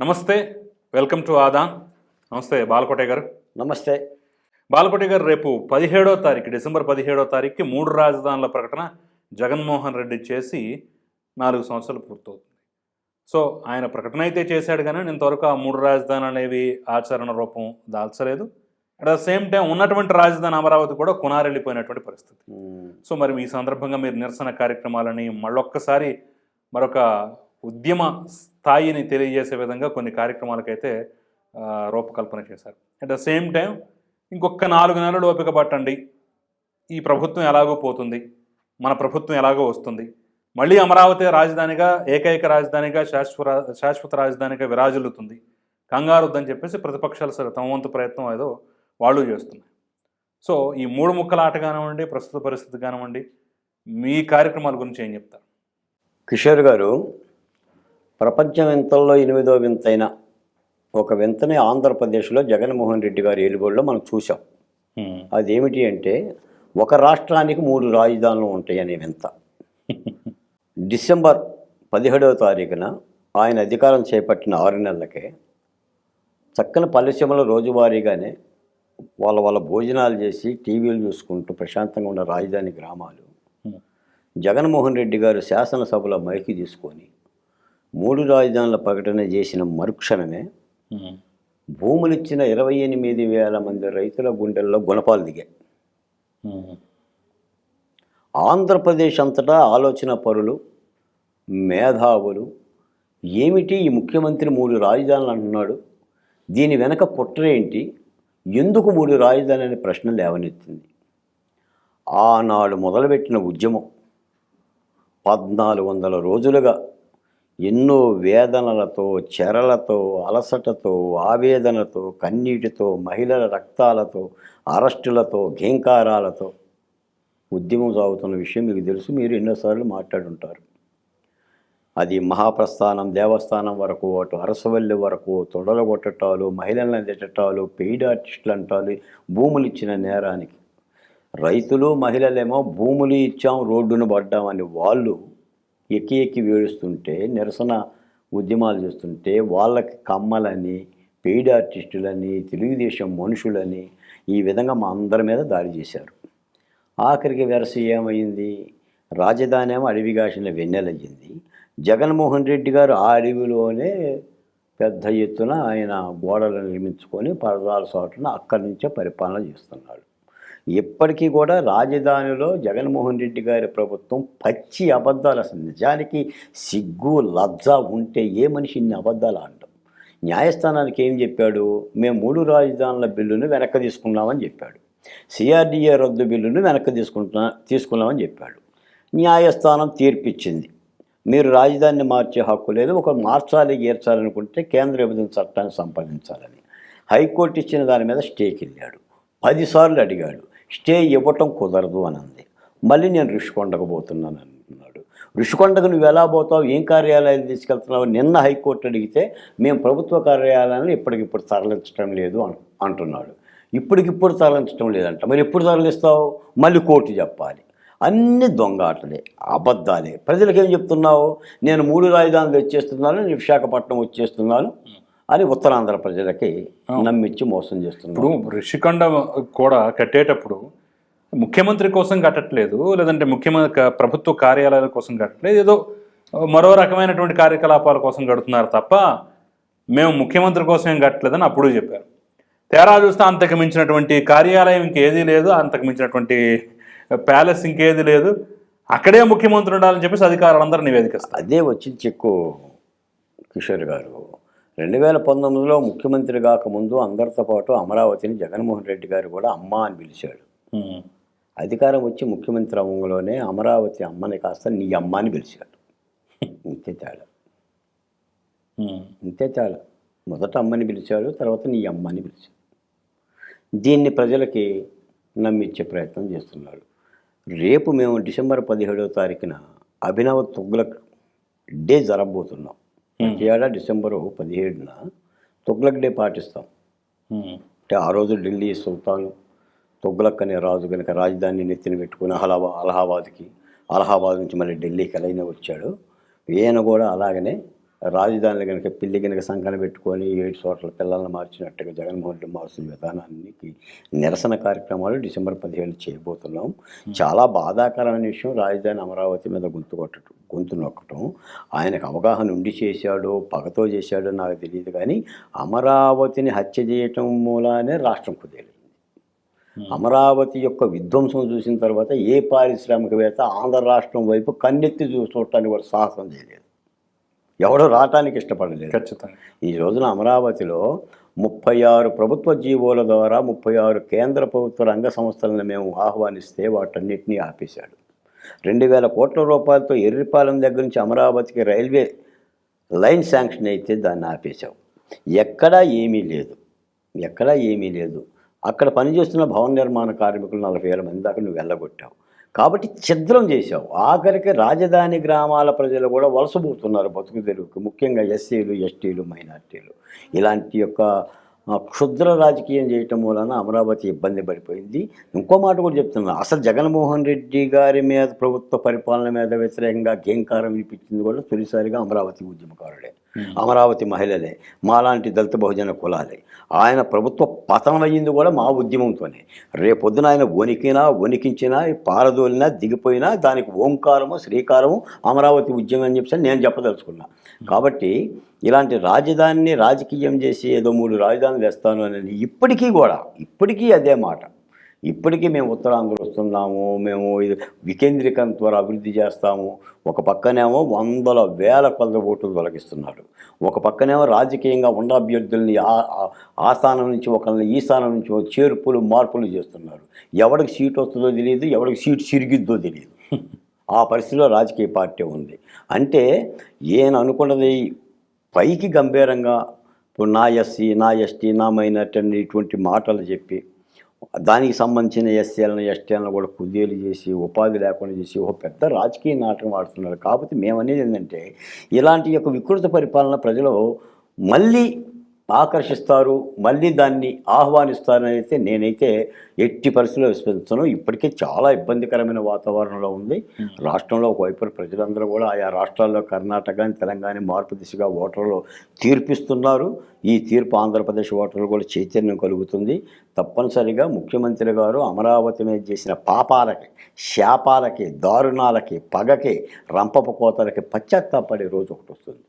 నమస్తే welcome to Aadan నమస్తే బాలకోటే గారు. నమస్తే. బాలకోటే గారు రేపు పదిహేడో తారీఖు డిసెంబర్ పదిహేడో తారీఖుకి మూడు రాజధానుల ప్రకటన జగన్మోహన్ రెడ్డి చేసి నాలుగు సంవత్సరాలు పూర్తవుతుంది. సో ఆయన ప్రకటన అయితే చేశాడు కానీ ఇంతవరకు ఆ మూడు రాజధానులు అనేవి ఆచరణ రూపం దాల్చలేదు. అట్ ద సేమ్ టైం ఉన్నటువంటి రాజధాని అమరావతి కూడా కునారెళ్ళిపోయినటువంటి పరిస్థితి. సో మరి ఈ సందర్భంగా మీరు నిరసన కార్యక్రమాలని మళ్ళొక్కసారి మరొక ఉద్యమ స్థాయిని తెలియజేసే విధంగా కొన్ని కార్యక్రమాలకైతే రూపకల్పన చేశారు. అట్ ద సేమ్ టైం ఇంకొక నాలుగు నెలలు ఓపిక పట్టండి. ఈ ప్రభుత్వం ఎలాగో పోతుంది. మన ప్రభుత్వం ఎలాగో వస్తుంది. మళ్ళీ అమరావతి రాజధానిగా ఏకైక రాజధానిగా శాశ్వత శాశ్వత రాజధానిగా విరాజిల్లుతుంది. కంగారుద్దని చెప్పేసి ప్రతిపక్షాలు సరే తమ వంతు ప్రయత్నం ఏదో వాళ్ళు చేస్తున్నాయి సో ఈ మూడు ముక్కల ఆట కానివ్వండి ప్రస్తుత పరిస్థితి కానివ్వండి మీ కార్యక్రమాల గురించి ఏం చెప్తారు? కిషోర్ గారు ప్రపంచ వింతల్లో ఎనిమిదో వింతైన ఒక వింతని ఆంధ్రప్రదేశ్లో జగన్మోహన్ రెడ్డి గారి ఏలుబడిలో మనం చూసాం అదేమిటి అంటే ఒక రాష్ట్రానికి మూడు రాజధానులు ఉంటాయి అనే వింత. డిసెంబర్ పదిహేడవ తారీఖున ఆయన అధికారం చేపట్టిన ఆరు నెలలకే చక్కని పల్లెసీమలో రోజువారీగానే వాళ్ళ వాళ్ళ భోజనాలు చేసి టీవీలు చూసుకుంటూ ప్రశాంతంగా ఉన్న రాజధాని గ్రామాలు జగన్మోహన్ రెడ్డి గారు శాసనసభలో మైకి తీసుకొని మూడు రాజధానుల ప్రకటన చేసిన మరుక్షణమే భూములు ఇచ్చిన ఇరవై ఎనిమిది వేల మంది రైతుల గుండెల్లో గుణపాలు దిగాయి. ఆంధ్రప్రదేశ్ అంతటా ఆలోచన పరులు మేధావులు ఏమిటి ఈ ముఖ్యమంత్రి మూడు రాజధానులు అంటున్నాడు? దీని వెనక కుట్రేంటి ఎందుకు మూడు రాజధాని అనే ప్రశ్న లేవనెత్తింది. ఆనాడు మొదలుపెట్టిన ఉద్యమం పద్నాలుగు వందల రోజులుగా ఎన్నో వేదనలతో చెరలతో అలసటతో ఆవేదనతో కన్నీటితో మహిళల రక్తాలతో అరెస్టులతో ఘేంకారాలతో ఉద్యమం సాగుతున్న విషయం మీకు తెలుసు. మీరు ఎన్నోసార్లు మాట్లాడుంటారు. అది మహాప్రస్థానం దేవస్థానం వరకు అటు అరసవల్లి వరకు తొడల కొట్టటాలు మహిళలను తిట్టటాలు పెయిడ్ ఆర్టిస్టులు అంటాలు భూములు ఇచ్చిన నేరానికి. రైతులు మహిళలేమో భూములు ఇచ్చాం రోడ్డును పడ్డామని వాళ్ళు ఎక్కి ఎక్కి వేడుస్తుంటే నిరసన ఉద్యమాలు చేస్తుంటే వాళ్ళకి కమ్మలని పెయిడ్ ఆర్టిస్టులని తెలుగుదేశం మనుషులని ఈ విధంగా మా అందరి మీద దాడి చేశారు. ఆఖరికి వెరస ఏమైంది? రాజధాని ఏమో అడవిగాసిన వెన్నెలయ్యింది జగన్మోహన్ రెడ్డి గారు ఆ అడవిలోనే పెద్ద ఎత్తున ఆయన గోడలు నిర్మించుకొని పరదాల చోటున అక్కడి నుంచే పరిపాలన చేస్తున్నాడు. ఇప్పటికీ కూడా రాజధానిలో జగన్మోహన్ రెడ్డి గారి ప్రభుత్వం పచ్చి అబద్ధాలు అసలు నిజానికి సిగ్గు లజ్జ ఉంటే ఏ మనిషి ఇన్ని అబద్ధాలు ఆడటం న్యాయస్థానానికి ఏం చెప్పాడు? మేము మూడు రాజధానుల బిల్లును వెనక్కి తీసుకున్నామని చెప్పాడు. సిఆర్డీఏ రద్దు బిల్లును వెనక్కి తీసుకుంటున్నా తీసుకున్నామని చెప్పాడు. న్యాయస్థానం తీర్పిచ్చింది. మీరు రాజధానిని మార్చే హక్కు లేదు ఒక మార్చాలి గీర్చాలనుకుంటే కేంద్ర విభజన చట్టాన్ని సంపాదించాలని. హైకోర్టు ఇచ్చిన దాని మీద స్టేకి వెళ్ళాడు పదిసార్లు అడిగాడు. స్టే ఇవ్వటం కుదరదు అని అంది మళ్ళీ నేను ఋషికొండకు పోతున్నాను అంటున్నాడు ఋషికొండకు నువ్వు ఎలా పోతావు? ఏం కార్యాలయాలు తీసుకెళ్తున్నావు? నిన్న హైకోర్టు అడిగితే మేము ప్రభుత్వ కార్యాలయాలను ఇప్పటికిప్పుడు తరలించడం లేదు అంటున్నాడు. ఇప్పటికిప్పుడు తరలించడం లేదంట. మరి ఎప్పుడు తరలిస్తావు? మళ్ళీ కోర్టు చెప్పాలి. అన్ని దొంగ ఆటలే అబద్ధాలే. ప్రజలకు ఏం చెప్తున్నావు? నేను మూడు రాజధానులు వచ్చేస్తున్నాను నేను విశాఖపట్నం వచ్చేస్తున్నాను. అని ఉత్తరాంధ్ర ప్రజలకి నమ్మించి మోసం చేస్తున్నాడు ఇప్పుడు ఋషికొండ కూడా కట్టేటప్పుడు ముఖ్యమంత్రి కోసం కట్టట్లేదు లేదంటే ముఖ్యమంత్రి ప్రభుత్వ కార్యాలయాల కోసం కట్టట్లేదు ఏదో మరో రకమైనటువంటి కార్యకలాపాల కోసం కడుతున్నారు తప్ప మేము ముఖ్యమంత్రి కోసం ఏం కట్టలేదని అప్పుడు చెప్పారు. తేరా చూస్తే అంతకు మించినటువంటి కార్యాలయం ఇంకేదీ లేదు అంతకు మించినటువంటి ప్యాలెస్ ఇంకేది లేదు. అక్కడే ముఖ్యమంత్రి ఉండాలని చెప్పేసి అధికారులందరూ నివేదిస్తారు అదే వచ్చింది చెక్కు కిషోర్ గారు. రెండు వేల పంతొమ్మిదిలో ముఖ్యమంత్రి కాకముందు అందరితో పాటు అమరావతిని జగన్మోహన్ రెడ్డి గారు కూడా అమ్మ అని పిలిచాడు. అధికారం వచ్చి ముఖ్యమంత్రి అవ్వలోనే అమరావతి అమ్మని కాస్త నీ అమ్మ అని పిలిచాడు. ఇంతే తేడా ఇంతే తేడా మొదట అమ్మని పిలిచాడు తర్వాత నీ అమ్మ అని పిలిచాడు. దీన్ని ప్రజలకి నమ్మించే ప్రయత్నం చేస్తున్నాడు. రేపు మేము డిసెంబర్ పదిహేడవ తారీఖున అభినవ తుగ్లక్ డే జరగబోతున్నాం. ఏడా డిసెంబరు పదిహేడున తుగ్లక్ డే పాటిస్తాం. అంటే ఆ రోజు ఢిల్లీ సుల్తాన్ తుగ్లక్ అనే రాజు కనుక రాజధాని నెత్తిన పెట్టుకుని అలహాబా అలహాబాద్కి అలహాబాద్ నుంచి మళ్ళీ ఢిల్లీకి ఎలాగైనా వచ్చాడు. ఈయన కూడా అలాగనే రాజధానిలో కనుక పిల్లి కనుక సంకన పెట్టుకొని ఏడు చోట్ల పిల్లల్ని మార్చినట్టుగా జగన్మోహన్ రెడ్డి మార్చిన విధానానికి నిరసన కార్యక్రమాలు డిసెంబర్ పదిహేను చేయబోతున్నాం చాలా బాధాకరమైన విషయం రాజధాని అమరావతి మీద గొంతు కొట్టడం గొంతు నొక్కటం. ఆయనకు అవగాహన ఉండి చేశాడో పగతో చేశాడో నాకు తెలియదు కానీ అమరావతిని హత్య చేయటం మూలానే రాష్ట్రం కుదేలింది. అమరావతి యొక్క విధ్వంసం చూసిన తర్వాత ఏ పారిశ్రామికవేత్త ఆంధ్ర రాష్ట్రం వైపు కన్నెత్తి చూ- చూడటానికి కూడా సాహసం చేయలేదు. ఎవడో రావటానికి ఇష్టపడలేదు. ఖచ్చితంగా. ఈ రోజున అమరావతిలో ముప్పై ఆరు ప్రభుత్వ జీవోల ద్వారా ముప్పై ఆరు కేంద్ర ప్రభుత్వ రంగ సంస్థలను మేము ఆహ్వానిస్తే వాటన్నిటినీ ఆపేశాడు. రెండు వేల కోట్ల రూపాయలతో ఎర్రిపాలెం దగ్గర నుంచి అమరావతికి రైల్వే లైన్ శాంక్షన్ అయితే దాన్ని ఆపేశాం. ఎక్కడా ఏమీ లేదు. ఎక్కడా ఏమీ లేదు. అక్కడ పనిచేస్తున్న భవన నిర్మాణ కార్మికులు నలభై వేల మంది దాకా నువ్వు వెళ్ళగొట్టావు. కాబట్టి ఛిద్రం చేశావు. ఆఖరికి రాజధాని గ్రామాల ప్రజలు కూడా వలసపోతున్నారు బతుకు తెలుగుకి ముఖ్యంగా ఎస్సీలు ఎస్టీలు మైనార్టీలు. ఇలాంటి యొక్క క్షుద్ర రాజకీయం చేయటం వలన అమరావతి ఇబ్బంది పడిపోయింది. ఇంకో మాట కూడా చెప్తున్నా. అసలు జగన్మోహన్ రెడ్డి గారి మీద ప్రభుత్వ పరిపాలన మీద వ్యతిరేకంగా గేంకారం వినిపించింది కూడా తొలిసారిగా అమరావతి ఉద్యమకారుడే అమరావతి మహిళలే మాలాంటి దళిత బహుజన కులాలే. ఆయన ప్రభుత్వ పతనం అయ్యింది కూడా మా ఉద్యమంతోనే. రేపొద్దున ఆయన వణికినా వణికించినా పారదోలినా దిగిపోయినా దానికి ఓంకారము శ్రీకారము అమరావతి ఉద్యమం అని చెప్పి నేను చెప్పదలుచుకున్నా. కాబట్టి ఇలాంటి రాజధానిని రాజకీయం చేసి ఏదో మూడు రాజధానులు వేస్తాను అనేది ఇప్పటికీ కూడా ఇప్పటికీ అదే మాట. ఇప్పటికీ మేము ఉత్తరాంధ్ర వస్తున్నాము మేము ఇది వికేంద్రీకరణ ద్వారా అభివృద్ధి చేస్తాము. ఒక పక్కనేమో వందల వేల కొలత ఓట్లు తొలగిస్తున్నాడు. ఒక పక్కనేమో రాజకీయంగా ఉన్న అభ్యర్థుల్ని ఆ- స్థానం నుంచి ఒకరిని ఈ స్థానం నుంచి ఒక చేర్పులు మార్పులు చేస్తున్నారు. ఎవరికి సీట్ వస్తుందో తెలియదు ఎవరికి సీట్ చిరిగిద్దో తెలియదు. ఆ పరిస్థితిలో రాజకీయ పార్టీ ఉంది. అంటే ఈయన అనుకున్నది పైకి గంభీరంగా ఇప్పుడు నా ఎస్సీ నా ఎస్టీ నా మైనార్టీ అని ఇటువంటి మాటలు చెప్పి దానికి సంబంధించిన ఎస్సీలను ఎస్టీలను కూడా కుదేలు చేసి ఉపాధి లేకుండా చేసి ఒక పెద్ద రాజకీయ నాటకం ఆడుతున్నారు. కాకపోతే మేమనేది ఏంటంటే ఇలాంటి యొక్క వికృత పరిపాలన ప్రజలు మళ్ళీ ఆకర్షిస్తారు మళ్ళీ దాన్ని ఆహ్వానిస్తారని అయితే నేనైతే ఎట్టి పరిస్థితుల్లో విశ్వసిస్తాను ఇప్పటికే చాలా ఇబ్బందికరమైన వాతావరణంలో ఉంది. రాష్ట్రంలో ఒకవైపు ప్రజలందరూ కూడా ఆయా రాష్ట్రాల్లో కర్ణాటక తెలంగాణ మార్పు దిశగా ఓటర్లు తీర్పిస్తున్నారు. ఈ తీర్పు ఆంధ్రప్రదేశ్ ఓటర్లు కూడా చైతన్యం కలుగుతుంది. తప్పనిసరిగా ముఖ్యమంత్రి గారు అమరావతి మీద చేసిన పాపాలకి శాపాలకి దారుణాలకి పగకి రంపపు కోతలకి పశ్చాత్తాపడే రోజు ఒకటి వస్తుంది.